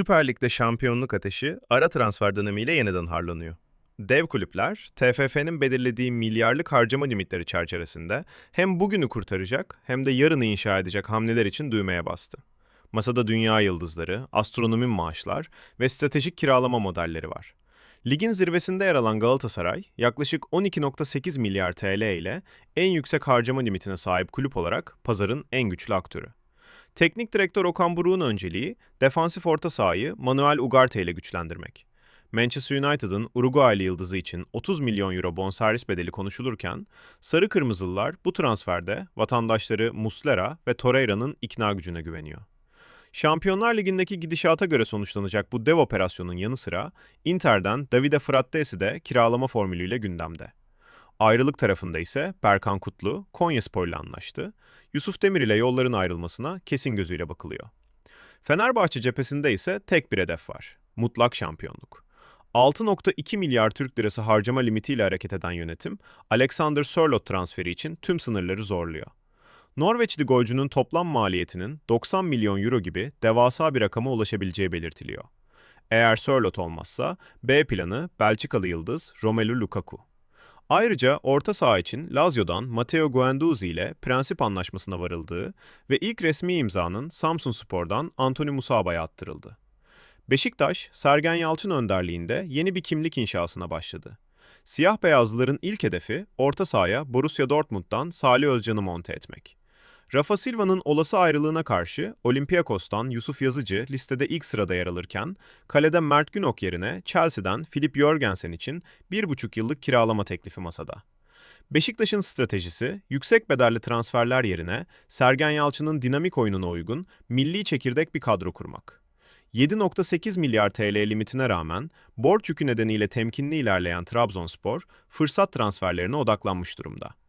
Süper Lig'de şampiyonluk ateşi ara transfer dönemiyle yeniden harlanıyor. Dev kulüpler, TFF'nin belirlediği milyarlık harcama limitleri çerçevesinde hem bugünü kurtaracak hem de yarını inşa edecek hamleler için düğmeye bastı. Masada dünya yıldızları, astronomi maaşlar ve stratejik kiralama modelleri var. Ligin zirvesinde yer alan Galatasaray, yaklaşık 12.8 milyar TL ile en yüksek harcama limitine sahip kulüp olarak pazarın en güçlü aktörü. Teknik direktör Okan Buruk'un önceliği defansif orta sahayı Manuel Ugarte ile güçlendirmek. Manchester United'ın Uruguaylı yıldızı için 30 milyon euro bonservis bedeli konuşulurken, Sarı Kırmızılılar bu transferde vatandaşları Muslera ve Torreira'nın ikna gücüne güveniyor. Şampiyonlar Ligi'ndeki gidişata göre sonuçlanacak bu dev operasyonun yanı sıra Inter'den Davide Frattesi de kiralama formülüyle gündemde. Ayrılık tarafında ise Berkan Kutlu Konyaspor ile anlaştı. Yusuf Demir ile yolların ayrılmasına kesin gözüyle bakılıyor. Fenerbahçe cephesinde ise tek bir hedef var. Mutlak şampiyonluk. 6.2 milyar Türk lirası harcama limitiyle hareket eden yönetim, Alexander Sörloth transferi için tüm sınırları zorluyor. Norveçli golcünün toplam maliyetinin 90 milyon euro gibi devasa bir rakama ulaşabileceği belirtiliyor. Eğer Sörloth olmazsa B planı Belçikalı yıldız Romelu Lukaku. Ayrıca orta saha için Lazio'dan Matteo Guendouzi ile prensip anlaşmasına varıldığı ve ilk resmi imzanın Samsun Spor'dan Anthony Musaba'ya attırıldı. Beşiktaş, Sergen Yalçın önderliğinde yeni bir kimlik inşasına başladı. Siyah beyazlıların ilk hedefi orta sahaya Borussia Dortmund'dan Salih Özcan'ı monte etmek. Rafa Silva'nın olası ayrılığına karşı Olympiakos'tan Yusuf Yazıcı listede ilk sırada yer alırken, kalede Mert Günok yerine Chelsea'den Filip Jörgensen için 1,5 yıllık kiralama teklifi masada. Beşiktaş'ın stratejisi, yüksek bedelli transferler yerine Sergen Yalçın'ın dinamik oyununa uygun, milli çekirdek bir kadro kurmak. 7.8 milyar TL limitine rağmen borç yükü nedeniyle temkinli ilerleyen Trabzonspor, fırsat transferlerine odaklanmış durumda.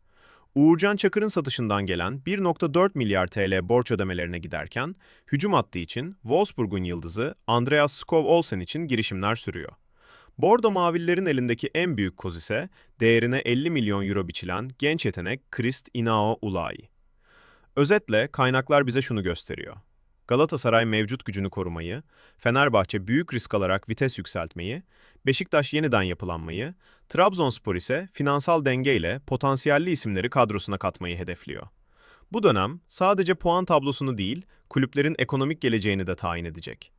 Uğurcan Çakır'ın satışından gelen 1.4 milyar TL borç ödemelerine giderken, hücum hattı için Wolfsburg'un yıldızı Andreas Skov Olsen için girişimler sürüyor. Bordo Mavililerin elindeki en büyük koz ise değerine 50 milyon euro biçilen genç yetenek Krist Inao Ulay. Özetle kaynaklar bize şunu gösteriyor. Galatasaray mevcut gücünü korumayı, Fenerbahçe büyük risk alarak vites yükseltmeyi, Beşiktaş yeniden yapılanmayı, Trabzonspor ise finansal dengeyle potansiyelli isimleri kadrosuna katmayı hedefliyor. Bu dönem sadece puan tablosunu değil, kulüplerin ekonomik geleceğini de tayin edecek.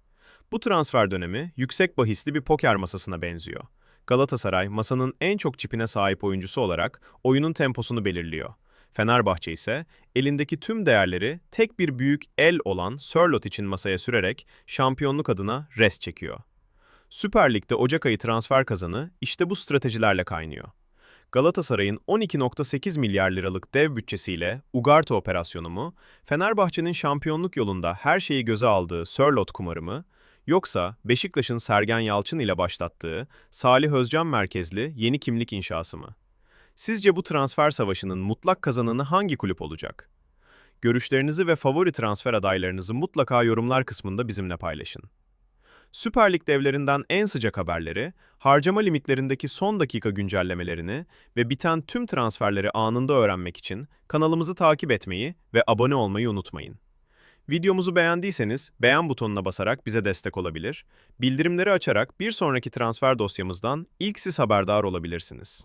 Bu transfer dönemi yüksek bahisli bir poker masasına benziyor. Galatasaray masanın en çok çipine sahip oyuncusu olarak oyunun temposunu belirliyor. Fenerbahçe ise elindeki tüm değerleri tek bir büyük el olan Sörloth için masaya sürerek şampiyonluk adına rest çekiyor. Süper Lig'de Ocak ayı transfer kazanı işte bu stratejilerle kaynıyor. Galatasaray'ın 12.8 milyar liralık dev bütçesiyle Ugarte operasyonu mu, Fenerbahçe'nin şampiyonluk yolunda her şeyi göze aldığı Sörloth kumarı mı, yoksa Beşiktaş'ın Sergen Yalçın ile başlattığı Salih Özcan merkezli yeni kimlik inşası mı? Sizce bu transfer savaşının mutlak kazananı hangi kulüp olacak? Görüşlerinizi ve favori transfer adaylarınızı mutlaka yorumlar kısmında bizimle paylaşın. Süper Lig devlerinden en sıcak haberleri, harcama limitlerindeki son dakika güncellemelerini ve biten tüm transferleri anında öğrenmek için kanalımızı takip etmeyi ve abone olmayı unutmayın. Videomuzu beğendiyseniz beğen butonuna basarak bize destek olabilir, bildirimleri açarak bir sonraki transfer dosyamızdan ilk siz haberdar olabilirsiniz.